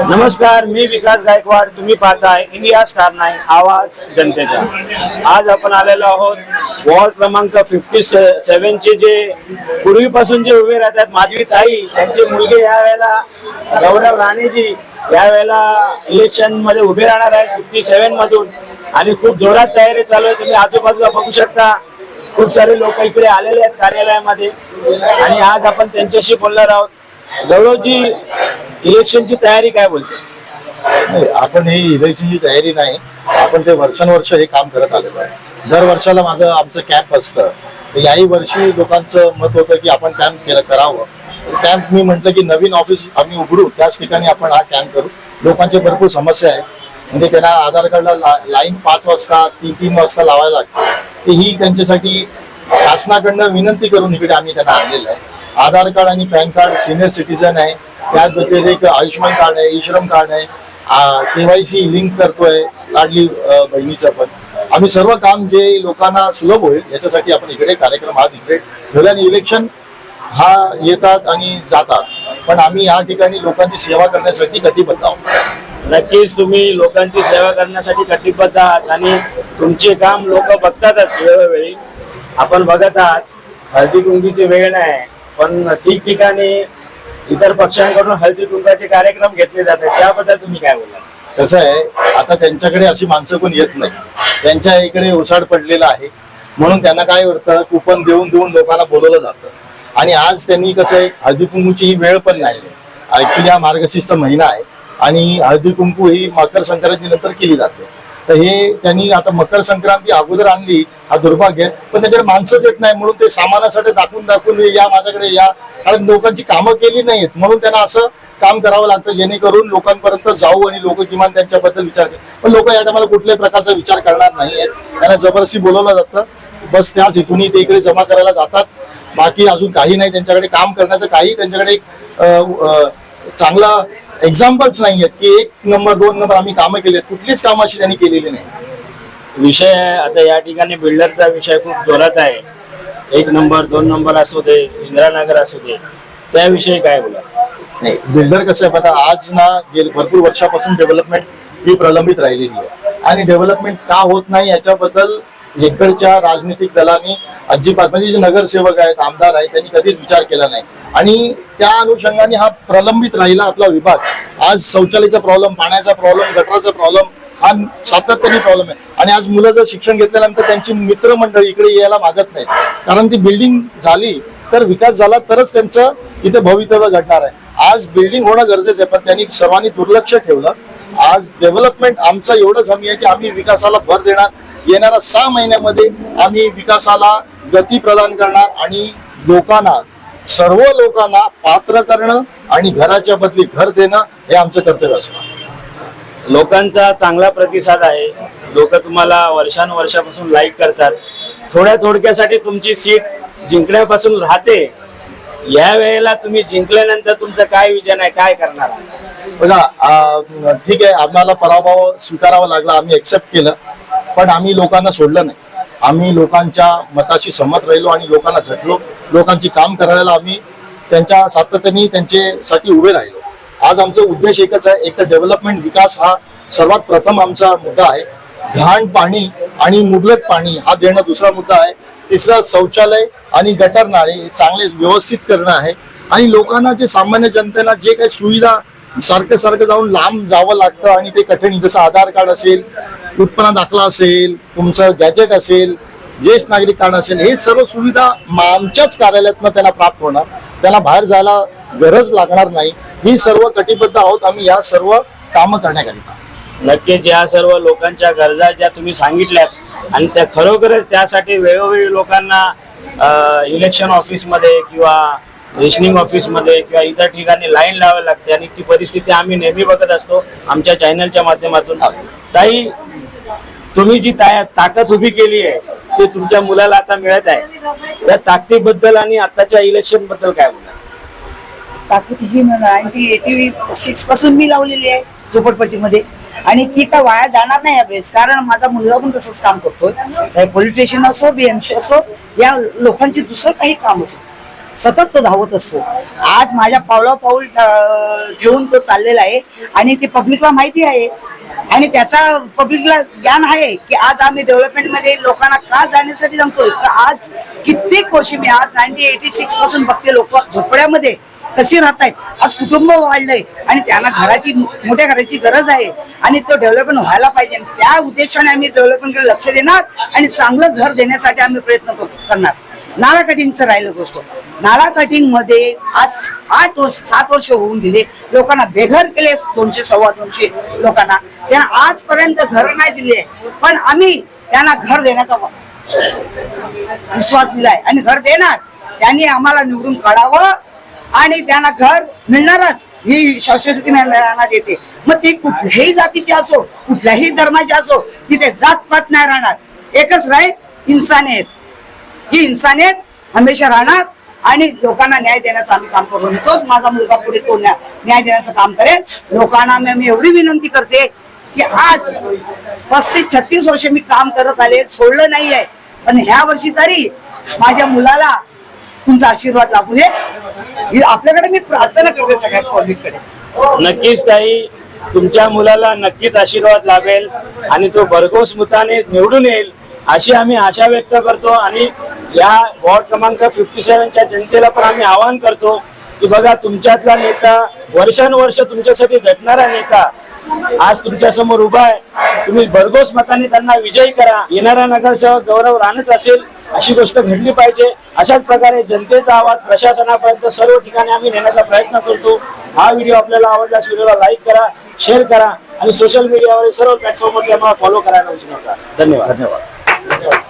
नमस्कार मी विकास गायकवाड. तुम्ही पाहताय इंडिया स्टार नाईन आवाज जनतेचा. आज आपण आलेलो आहोत वॉर्ड क्रमांक फिफ्टी सेव्हनचे जे पूर्वीपासून जे उभे राहतात माधवी ताई त्यांचे मुलगे यावेळेला गौरव राणेजी यावेळेला इलेक्शनमध्ये उभे राहणार आहेत फिफ्टी सेव्हन मधून. आणि खूप जोरात तयारी चालू आहे. तुम्ही आजूबाजूला बघू शकता. खूप सारे लोक इकडे आलेले आहेत कार्यालयामध्ये. आणि आज आपण त्यांच्याशी बोलणार आहोत. गौरवजी इलेक्शनची तयारी काय बोलते? नाही, आपण ही इलेक्शनची तयारी नाही. आपण ते वर्षानुवर्ष हे काम करत आलेलो आहे. दर वर्षाला माझं आमचं कॅम्प असतं. तर याही वर्षी लोकांचं मत होतं की आपण कॅम्प केलं करावं. कॅम्प मी म्हटलं की नवीन ऑफिस आम्ही उघडू. त्याच ठिकाणी आपण हा कॅम्प करू. लोकांचे भरपूर समस्या आहेत. म्हणजे त्यांना आधार कार्डला लाईन पाच वाजता तीन तीन वाजता लावायला लागते. ही त्यांच्यासाठी शासनाकडनं विनंती करून इकडे आम्ही त्यांना आणलेलं आहे. आधार कार्ड आणि पॅन कार्ड सिनियर सिटीजन आहे. त्याच व्यतिरिक्त आयुष्यमान कार्ड आहे ई श्रम कार्ड आहे. केवायसी लिंक करतोय लाडली बहिणीचं पण. आम्ही सर्व काम जे लोकांना सुलभ होईल याच्यासाठी आपण इकडे कार्यक्रम आज इकडे ठेवले आणि इलेक्शन हा येतात आणि जातात. पण आम्ही या ठिकाणी लोकांची सेवा करण्यासाठी कटिबद्ध आहोत. नक्कीच तुम्ही लोकांची सेवा करण्यासाठी कटिबद्ध आहात आणि तुमचे काम लोक बघतातच वेळोवेळी. आपण बघत आहात हळदी कुंकीची वेळ नाही पण ठिकठिकाणी इतर पक्षांकडून हळदी कुंकाचे कार्यक्रम घेतले जातात त्याबद्दल तुम्ही काय बोला कसं आहे आता त्यांच्याकडे अशी माणसं कोण येत नाही. त्यांच्या इकडे उसाड पडलेला आहे. म्हणून त्यांना काय वाटतं कुपन देऊन देऊन लोकांना बोलवलं जातं. आणि आज त्यांनी कसं आहे हळदी कुंकूची ही वेळ पण नाही ऍक्च्युली हा मार्गशीर्षचा महिना आहे. आणि हळदी कुंकू ही मकर संक्रांती नंतर केली जाते. तर हे त्यांनी आता मकर संक्रांती अगोदर आणली हा दुर्भाग्य आहे. पण त्याच्याकडे माणसंच येत नाही म्हणून ते सामानासाठी दाखवून दाखवून या माझ्याकडे या. कारण लोकांची कामं केली नाहीत म्हणून त्यांना असं काम करावं लागतं जेणेकरून लोकांपर्यंत जाऊ आणि लोक किमान त्यांच्याबद्दल विचार पण लोक या टायमाला कुठल्याही प्रकारचा विचार करणार नाही आहेत. त्यांना जबरदस्ती बोलवलं जातं. बस त्याच हेतून ते इकडे जमा करायला जातात. बाकी अजून काही नाही त्यांच्याकडे. काम करण्याचं काही त्यांच्याकडे एक चांगला एक्झाम्पल्स नाही आहेत की एक नंबर दोन नंबर आम्ही कामं केली आहेत कुठलीच कामं अशी त्यांनी केलेली नाही. विषय आता या ठिकाणी बिल्डरचा विषय खूप जोरात आहे. एक नंबर दोन नंबर असू दे इंदिरानगर असू दे. त्याविषयी काय बोला नाही बिल्डर कसं आहे आता आज ना गेले भरपूर वर्षापासून डेव्हलपमेंट ही प्रलंबित राहिलेली आहे. आणि डेव्हलपमेंट का होत नाही याच्याबद्दल इकडच्या राजनीतिक दलांनी अजिबात म्हणजे जे नगरसेवक आहेत आमदार आहेत त्यांनी कधीच विचार केला नाही. आणि त्या अनुषंगाने हा प्रलंबित राहिला आपला विभाग. आज शौचालयाचा प्रॉब्लेम पाण्याचा प्रॉब्लेम गटराचा प्रॉब्लेम हा सातत्याने प्रॉब्लेम आहे. आणि आज मुलं जर शिक्षण घेतल्यानंतर त्यांची मित्रमंडळी इकडे यायला मागत नाही कारण ती बिल्डिंग झाली तर विकास झाला तरच त्यांचं इथे भवितव्य घडणार आहे. आज बिल्डिंग होणं गरजेचं आहे पण त्यांनी सर्वांनी दुर्लक्ष ठेवलं. आज डेव्हलपमेंट आमचं एवढंच हमी आहे की आम्ही विकासाला भर देणार. येणाऱ्या सहा महिन्यामध्ये आम्ही विकासाला गती प्रदान करणार आणि लोकांना सर्व लोकांना पात्र करणं आणि घराच्या बदली घर देणं हे आमचं कर्तव्य असणार. लोकांचा चांगला प्रतिसाद आहे. लोक तुम्हाला वर्षानुवर्षापासून लाईक करतात. थोड्या थोडक्यासाठी तुमची सीट जिंकण्यापासून राहते. या वेळेला तुम्ही जिंकल्यानंतर तुमचं काय विजन आहे? काय करणार? बघा ठीक आहे आम्हाला पराभव स्वीकारावा लागला आम्ही एक्सेप्ट केलं पण आम्ही लोकांना सोडलं नाही. आम्ही लोकांच्या मताशी सहमत राहिलो आणि लोकांना झटलो. लोकांची काम करायला आम्ही त्यांच्या सातत्याने त्यांच्यासाठी उभे राहिलो. आज आमचा उद्देश एकच आहे एक तर डेव्हलपमेंट विकास हा सर्वात प्रथम आमचा मुद्दा आहे. घाण पाणी आणि मुबलक पाणी हा देणं दुसरा मुद्दा आहे. तिसरा शौचालय आणि गटर नाळे हे चांगले व्यवस्थित करणं आहे. आणि लोकांना जे सामान्य जनतेला जे काही सुविधा सारखं सारखं जाऊन लांब जावं लागतं आणि ते कठीण. जसं आधार कार्ड असेल उत्पन्न दाखला असेल तुमचं गॅजेट असेल ज्येष्ठ नागरिक कार्ड असेल हे सर्व सुविधा आमच्याच कार्यालयातनं त्यांना प्राप्त होणार. त्यांना बाहेर जायला गरज लागणार नाही. ही सर्व कटिबद्ध आहोत. आम्ही या सर्व कामं करण्याकरिता. नक्कीच या सर्व लोकांच्या गरजा ज्या तुम्ही सांगितल्यात आणि त्या खरोखरच त्यासाठी वेळोवेळी लोकांना इलेक्शन ऑफिसमध्ये किंवा रेशनिंग ऑफिसमध्ये किंवा इतर ठिकाणी लाईन लावावी लागते आणि ती परिस्थिती आम्ही नेहमी बघत असतो आमच्या चॅनलच्या माध्यमातून. ताई तुम्ही जी ता ताकद उभी केली आहे ते तुमच्या मुलाला आता मिळत आहे. त्या ताकदीबद्दल आणि आताच्या इलेक्शनबद्दल काय बोला ताकद ही नाईन्टी एटी सिक्सपासून मी लावलेली आहे झोपडपट्टीमध्ये. आणि ती काय वाया जाणार नाही यावेळेस कारण माझा मुलगा पण तसंच काम करतोय. पोलीस स्टेशन असो बीएमसी असो या लोकांचे दुसरं काही काम असो. सतत तो धावत असतो. आज माझ्या पावला पाऊल ठेवून तो चाललेला आहे आणि ते पब्लिकला माहिती आहे. आणि त्याचा पब्लिकला ज्ञान आहे की आज आम्ही डेव्हलपमेंटमध्ये लोकांना का जाण्यासाठी सांगतोय का आज कित्येक वर्षी मी आज नाईन्टीन एटी सिक्सपासून बघते लोक झोपड्यामध्ये कशी राहत आहेत आज कुटुंब वाढलंय आणि त्यांना घराची मोठ्या घराची गरज आहे आणि तो डेव्हलपमेंट व्हायला पाहिजे. त्या उद्देशाने आम्ही डेव्हलपमेंटकडे लक्ष देणार आणि चांगलं घर देण्यासाठी आम्ही प्रयत्न करणार. नाला कठीणचं राहिलं गोष्ट. नाला कटिंगमध्ये आज आठ वर्ष सात वर्ष होऊन दिले लोकांना बेघर केले दोनशे सव्वा दोनशे लोकांना. त्यांना आजपर्यंत घर नाही दिले पण आम्ही त्यांना घर देण्याचा विश्वास दिलाय. आणि घर देणार त्यांनी आम्हाला निवडून काढावं आणि त्यांना घर मिळणारच. ही शाश्वती त्यांना देते. मग ती कुठल्याही जातीची असो कुठल्याही धर्माची असो तिथे जात पात नाही राहणार. एकच राहील इन्सानियत ही इन्सानियत हमेशा राहणार. आणि लोकांना न्याय देण्याचं आम्ही काम करू. तोच माझा मुलगा पुढे तो न्याय देण्याचं काम करेल. लोकांना मी एवढी विनंती करते की आज पस्तीस छत्तीस वर्ष मी काम करत आले सोडलं नाहीये. पण ह्या वर्षी तरी माझ्या मुलाला तुमचा आशीर्वाद लाभू दे. आपल्याकडे मी प्रार्थना करते सगळ्या पब्लिककडे. नक्कीच ताई तुमच्या मुलाला नक्कीच आशीर्वाद लाभेल आणि तो भरघोस मुताने निवडून येईल अशी आम्ही आशा व्यक्त करतो आणि या वॉर्ड क्रमांक फिफ्टी सेव्हनच्या जनतेला पण आम्ही आवाहन करतो की बघा तुमच्यातला नेता वर्षानुवर्ष तुमच्यासाठी झटणारा नेता आज तुमच्यासमोर उभा आहे. तुम्ही भरघोस मताने त्यांना विजयी करा. येणारा नगरसेवक गौरव राहणत असेल अशी गोष्ट घडली पाहिजे. अशाच प्रकारे जनतेचा आवाज प्रशासनापर्यंत सर्व ठिकाणी आम्ही नेण्याचा प्रयत्न करतो. हा व्हिडिओ आपल्याला आवडल्यास व्हिडिओला लाईक करा शेअर करा आणि सोशल मीडियावर सर्व प्लॅटफॉर्मवर आम्हाला फॉलो करायला विसरू नका. धन्यवाद. धन्यवाद.